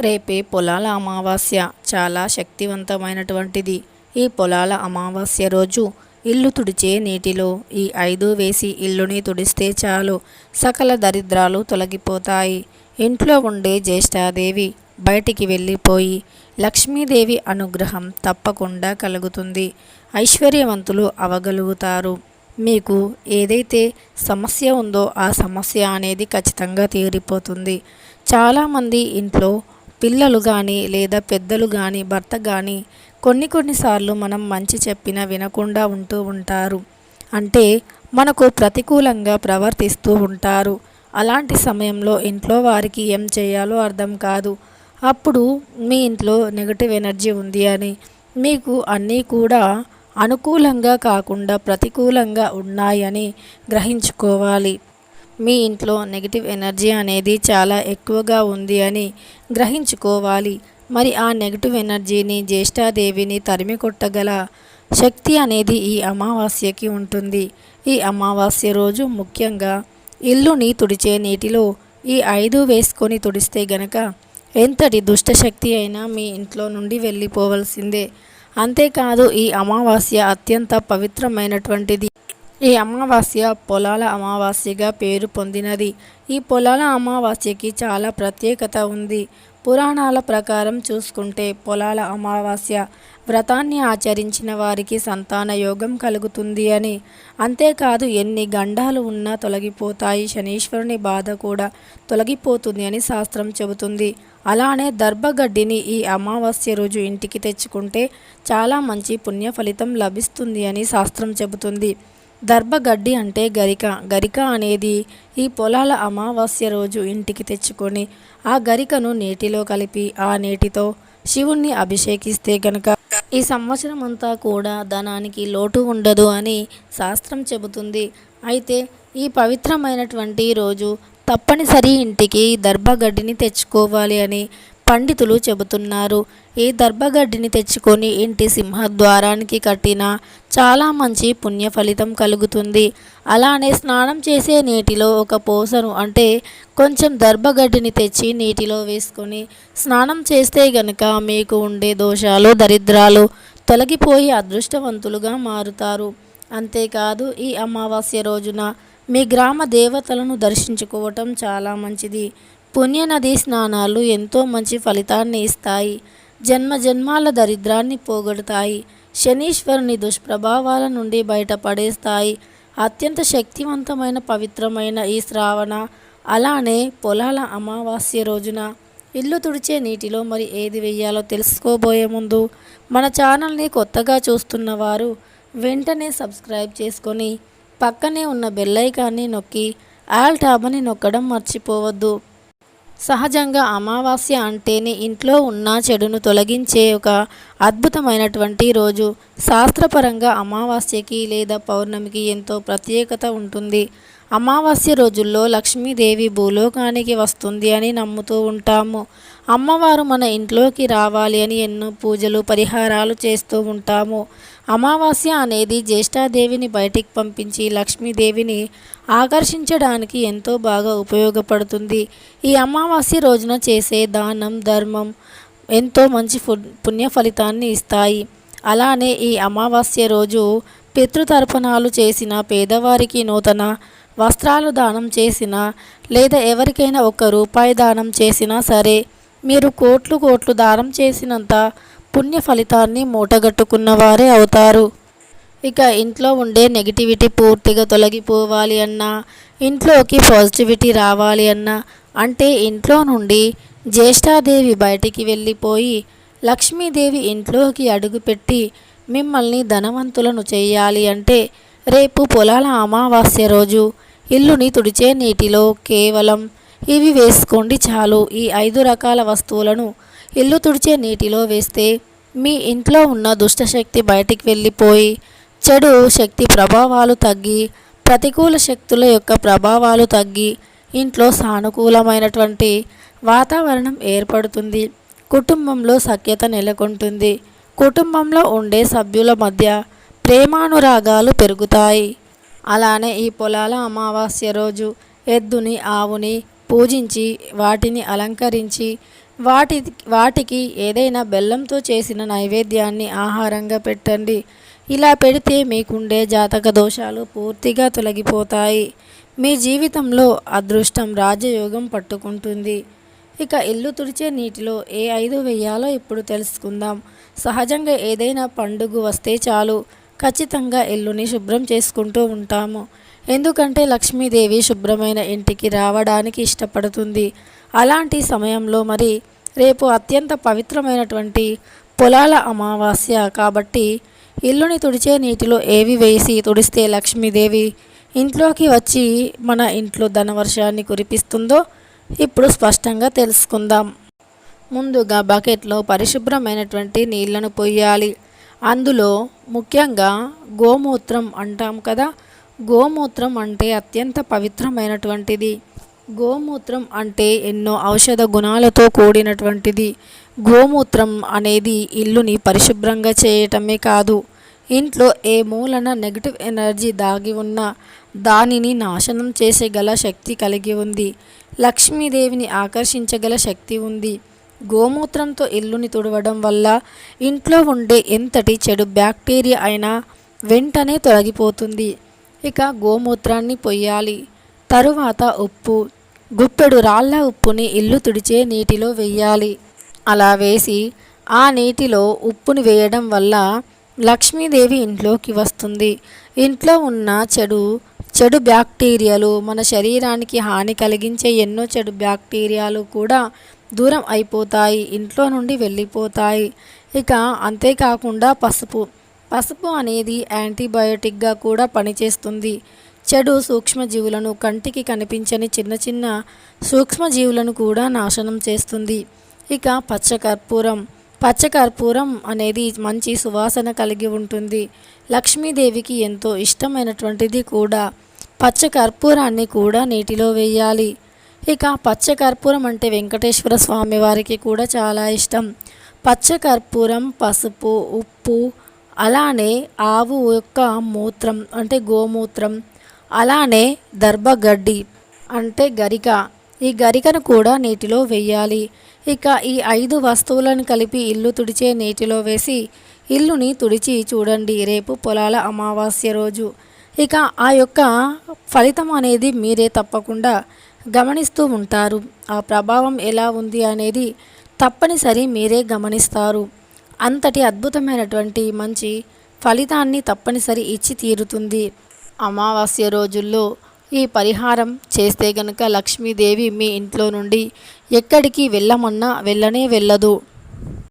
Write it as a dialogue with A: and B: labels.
A: రేపే పొలాల అమావాస్య. చాలా శక్తివంతమైనటువంటిది. ఈ పొలాల అమావాస్య రోజు ఇల్లు తుడిచే నీటిలో ఈ ఐదు వేసి ఇల్లుని తుడిస్తే చాలు. సకల దరిద్రాలు తొలగిపోతాయి. ఇంట్లో ఉండే జ్యేష్ఠాదేవి బయటికి వెళ్ళిపోయి లక్ష్మీదేవి అనుగ్రహం తప్పకుండా కలుగుతుంది. ఐశ్వర్యవంతులు అవగలుగుతారు. మీకు ఏదైతే సమస్య ఉందో ఆ సమస్య అనేది ఖచ్చితంగా తీరిపోతుంది. చాలామంది ఇంట్లో పిల్లలు కానీ లేదా పెద్దలు కానీ భర్త కానీ కొన్ని కొన్నిసార్లు మనం మంచి చెప్పినా వినకుండా ఉంటూ ఉంటారు. అంటే మనకు ప్రతికూలంగా ప్రవర్తిస్తూ ఉంటారు. అలాంటి సమయంలో ఇంట్లో వారికి ఏం చేయాలో అర్థం కాదు. అప్పుడు మీ ఇంట్లో నెగటివ్ ఎనర్జీ ఉంది అని మీకు అన్నీ కూడా అనుకూలంగా కాకుండా ప్రతికూలంగా ఉన్నాయని గ్రహించుకోవాలి. మీ ఇంట్లో నెగిటివ్ ఎనర్జీ అనేది చాలా ఎక్కువగా ఉంది అని గ్రహించుకోవాలి. మరి ఆ నెగిటివ్ ఎనర్జీని జ్యేష్ఠాదేవిని తరిమి కొట్టగల శక్తి అనేది ఈ అమావాస్యకి ఉంటుంది. ఈ అమావాస్య రోజు ముఖ్యంగా ఇల్లుని తుడిచే నీటిలో ఈ ఐదు వేసుకొని తుడిస్తే గనక ఎంతటి దుష్టశక్తి అయినా మీ ఇంట్లో నుండి వెళ్ళిపోవలసిందే. అంతేకాదు ఈ అమావాస్య అత్యంత పవిత్రమైనటువంటిది. ఈ అమావాస్య పొలాల అమావాస్యగా పేరు పొందినది. ఈ పొలాల అమావాస్యకి చాలా ప్రత్యేకత ఉంది. పురాణాల ప్రకారం చూసుకుంటే పొలాల అమావాస్య వ్రతాన్ని ఆచరించిన వారికి సంతాన యోగం కలుగుతుంది అని. అంతేకాదు ఎన్ని గండాలు ఉన్నా తొలగిపోతాయి. శనీశ్వరుని బాధ కూడా తొలగిపోతుంది అని శాస్త్రం చెబుతుంది. అలానే దర్భగడ్డిని ఈ అమావాస్య రోజు ఇంటికి తెచ్చుకుంటే చాలా మంచి పుణ్య ఫలితం లభిస్తుంది అని శాస్త్రం చెబుతుంది. దర్భగడ్డి అంటే గరిక. గరిక అనేది ఈ పొలాల అమావాస్య రోజు ఇంటికి తెచ్చుకొని ఆ గరికను నీటిలో కలిపి ఆ నీటితో శివుణ్ణి అభిషేకిస్తే గనక ఈ సంవత్సరం అంతా కూడా ధనానికి లోటు ఉండదు అని శాస్త్రం చెబుతుంది. అయితే ఈ పవిత్రమైనటువంటి రోజు తప్పనిసరి ఇంటికి దర్భగడ్డిని తెచ్చుకోవాలి అని పండితులు చెబుతున్నారు. ఈ దర్భగడ్డిని తెచ్చుకొని ఇంటి సింహద్వారానికి కట్టిన చాలా మంచి పుణ్య ఫలితం కలుగుతుంది. అలానే స్నానం చేసే నీటిలో ఒక పోసను అంటే కొంచెం దర్భగడ్డిని తెచ్చి నీటిలో వేసుకొని స్నానం చేస్తే గనక మీకు ఉండే దోషాలు దరిద్రాలు తొలగిపోయి అదృష్టవంతులుగా మారుతారు. అంతేకాదు ఈ అమావాస్య రోజున మీ గ్రామ దేవతలను దర్శించుకోవటం చాలా మంచిది. పుణ్యనది స్నానాలు ఎంతో మంచి ఫలితాన్ని ఇస్తాయి. జన్మ జన్మాల దరిద్రాన్ని పోగొడతాయి. శనీశ్వరుని దుష్ప్రభావాల నుండి బయటపడేస్తాయి అత్యంత శక్తివంతమైన పవిత్రమైన ఈ శ్రావణ అలానే పొలాల అమావాస్య రోజున ఇల్లు తుడిచే నీటిలో మరి ఏది వెయ్యాలో తెలుసుకోబోయే ముందు మన ఛానల్ని కొత్తగా చూస్తున్న వారు వెంటనే సబ్స్క్రైబ్ చేసుకొని పక్కనే ఉన్న బెల్లైకాన్ని నొక్కి ఆల్ టాబ్ని నొక్కడం మర్చిపోవద్దు. సహజంగా అమావాస్య అంటేనే ఇంట్లో ఉన్న చెడును తొలగించే ఒక అద్భుతమైనటువంటి రోజు. శాస్త్రపరంగా అమావాస్యకి లేదా పౌర్ణమికి ఎంతో ప్రత్యేకత ఉంటుంది. అమావాస్య రోజుల్లో లక్ష్మీదేవి భూలోకానికి వస్తుంది అని నమ్ముతూ ఉంటాము. అమ్మవారు మన ఇంట్లోకి రావాలి అని ఎన్నో పూజలు పరిహారాలు చేస్తూ ఉంటాము. అమావాస్య అనేది జ్యేష్ఠాదేవిని బయటికి పంపించి లక్ష్మీదేవిని ఆకర్షించడానికి ఎంతో బాగా ఉపయోగపడుతుంది. ఈ అమావాస్య రోజున చేసే దానం ధర్మం ఎంతో మంచి పుణ్య ఫలితాన్ని ఇస్తాయి. అలానే ఈ అమావాస్య రోజు పితృతర్పణాలు చేసిన పేదవారికి నూతన వస్త్రాలు దానం చేసినా లేదా ఎవరికైనా ఒక రూపాయి దానం చేసినా సరే మీరు కోట్లు కోట్లు దానం చేసినంత పుణ్య ఫలితాన్ని మూటగట్టుకున్న వారే అవుతారు. ఇక ఇంట్లో ఉండే నెగిటివిటీ పూర్తిగా తొలగిపోవాలి అన్నా ఇంట్లోకి పాజిటివిటీ రావాలి అన్నా అంటే ఇంట్లో నుండి జ్యేష్ఠాదేవి బయటికి వెళ్ళిపోయి లక్ష్మీదేవి ఇంట్లోకి అడుగుపెట్టి మిమ్మల్ని ధనవంతులను చేయాలి అంటే రేపు పొలాల అమావాస్య రోజు ఇల్లుని తుడిచే నీటిలో కేవలం ఇవి వేసుకోండి చాలు. ఈ ఐదు రకాల వస్తువులను ఇల్లు తుడిచే నీటిలో వేస్తే మీ ఇంట్లో ఉన్న దుష్టశక్తి బయటికి వెళ్ళిపోయి చెడు శక్తి ప్రభావాలు తగ్గి ప్రతికూల శక్తుల యొక్క ప్రభావాలు తగ్గి ఇంట్లో సానుకూలమైనటువంటి వాతావరణం ఏర్పడుతుంది. కుటుంబంలో సఖ్యత నెలకొంటుంది. కుటుంబంలో ఉండే సభ్యుల మధ్య ప్రేమానురాగాలు పెరుగుతాయి. అలానే ఈ పొలాల అమావాస్య రోజు ఎద్దుని ఆవుని పూజించి వాటిని అలంకరించి వాటి వాటికి ఏదైనా బెల్లంతో చేసిన నైవేద్యాన్ని ఆహారంగా పెట్టండి. ఇలా పెడితే మీకుండే జాతక దోషాలు పూర్తిగా తొలగిపోతాయి. మీ జీవితంలో అదృష్టం రాజయోగం పట్టుకుంటుంది. ఇక ఇల్లు తుడిచే నీటిలో ఏ ఐదు వేయాలో ఇప్పుడు తెలుసుకుందాం. సహజంగా ఏదైనా పండుగ వస్తే చాలు. ఖచ్చితంగా ఇల్లుని శుభ్రం చేసుకుంటూ ఉంటాము. ఎందుకంటే లక్ష్మీదేవి శుభ్రమైన ఇంటికి రావడానికి ఇష్టపడుతుంది. అలాంటి సమయంలో మరి రేపు అత్యంత పవిత్రమైనటువంటి పొలాల అమావాస్య కాబట్టి ఇల్లుని తుడిచే నీటిలో ఏవి వేసి తుడిస్తే లక్ష్మీదేవి ఇంట్లోకి వచ్చి మన ఇంట్లో ధనవర్షాన్ని కురిపిస్తుందో ఇప్పుడు స్పష్టంగా తెలుసుకుందాం. ముందుగా బకెట్లో పరిశుభ్రమైనటువంటి నీళ్ళను పొయ్యాలి. అందులో ముఖ్యంగా గోమూత్రం అంటాం కదా. గోమూత్రం అంటే అత్యంత పవిత్రమైనటువంటిది. గోమూత్రం అంటే ఎన్నో ఔషధ గుణాలతో కూడినటువంటిది. గోమూత్రం అనేది ఇల్లుని పరిశుభ్రంగా చేయటమే కాదు. ఇంట్లో ఏ మూలన నెగిటివ్ ఎనర్జీ దాగి ఉన్నా దానిని నాశనం చేసేగల శక్తి కలిగి ఉంది. లక్ష్మీదేవిని ఆకర్షించగల శక్తి ఉంది. గోమూత్రంతో ఇల్లుని తుడవడం వల్ల ఇంట్లో ఉండే ఎంతటి చెడు బ్యాక్టీరియా అయినా వెంటనే తొలగిపోతుంది. ఇక గోమూత్రాన్ని పొయ్యాలి. తరువాత ఉప్పు గుప్పెడు రాళ్ళ ఉప్పుని ఇల్లు తుడిచే నీటిలో వెయ్యాలి. అలా వేసి ఆ నీటిలో ఉప్పుని వేయడం వల్ల లక్ష్మీదేవి ఇంట్లోకి వస్తుంది. ఇంట్లో ఉన్న చెడు చెడు బ్యాక్టీరియాలు మన శరీరానికి హాని కలిగించే ఎన్నో చెడు బ్యాక్టీరియాలు కూడా దూరం అయిపోతాయి ఇంట్లో నుండి వెళ్ళిపోతాయి. ఇక అంతేకాకుండా పసుపు. పసుపు అనేది యాంటీబయోటిక్గా కూడా పనిచేస్తుంది. చెడు సూక్ష్మజీవులను కంటికి కనిపించని చిన్న చిన్న సూక్ష్మజీవులను కూడా నాశనం చేస్తుంది. ఇక పచ్చకర్పూరం. పచ్చకర్పూరం అనేది మంచి సువాసన కలిగి ఉంటుంది. లక్ష్మీదేవికి ఎంతో ఇష్టమైనటువంటిది కూడా. పచ్చకర్పూరాన్ని కూడా నీటిలో వేయాలి. ఇక పచ్చ కర్పూరం అంటే వెంకటేశ్వర స్వామి వారికి కూడా చాలా ఇష్టం. పచ్చకర్పూరం పసుపు ఉప్పు అలానే ఆవు యొక్క మూత్రం అంటే గోమూత్రం అలానే దర్భగడ్డి అంటే గరిక. ఈ గరికను కూడా నీటిలో వేయాలి. ఇక ఈ ఐదు వస్తువులను కలిపి ఇల్లు తుడిచే నీటిలో వేసి ఇల్లుని తుడిచి చూడండి రేపు పొలాల అమావాస్య రోజు. ఇక ఆ యొక్క ఫలితం అనేది మీరే తప్పకుండా గమనిస్తూ ఉంటారు. ఆ ప్రభావం ఎలా ఉంది అనేది తప్పనిసరి మీరే గమనిస్తారు. అంతటి అద్భుతమైనటువంటి మంచి ఫలితాన్ని తప్పనిసరి ఇచ్చి తీరుతుంది. అమావాస్య రోజుల్లో ఈ పరిహారం చేస్తే గనుక లక్ష్మీదేవి మీ ఇంట్లో నుండి ఎక్కడికి వెళ్ళమన్నా వెళ్ళనే వెళ్ళదు.